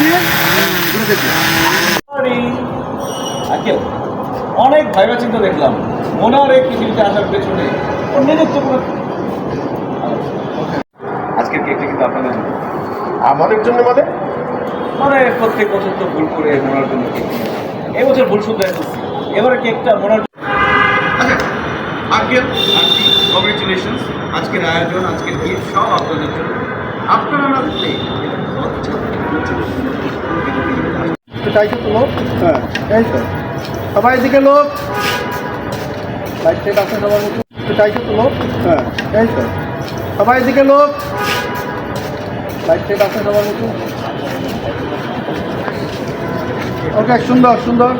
দিয়ে ঘুরে দেখবে অনেক ভাইবা চিন্তা দেখলাম। হয় এই পৃথিবীতে আসার পেছনে ওর কোনো আজকের কেকটা কিন্তু আপনাদের জন্য। আমাদের জন্য মানে? মানে প্রত্যেক বছর তো ভুল করে মনার জন্য কেক এবছর ভুল শুদ্ধ করছি এবারে কেকটা মনার আঙ্কেল আন্টি কংগ্রেচুলেশন আজকের আয়োজন আজকের গিফট সব আপনাদের জন্য। আপনারা না চাইছো তো লোক? হ্যাঁ এই তো। সবাই এদিকে লোক। লাইট সেট আছে সবার মতো চাইছো তো লোক? হ্যাঁ এই তো। সবাই এদিকে লোক। লাইট আছে সবার মতো ওকে, সুন্দর সুন্দর।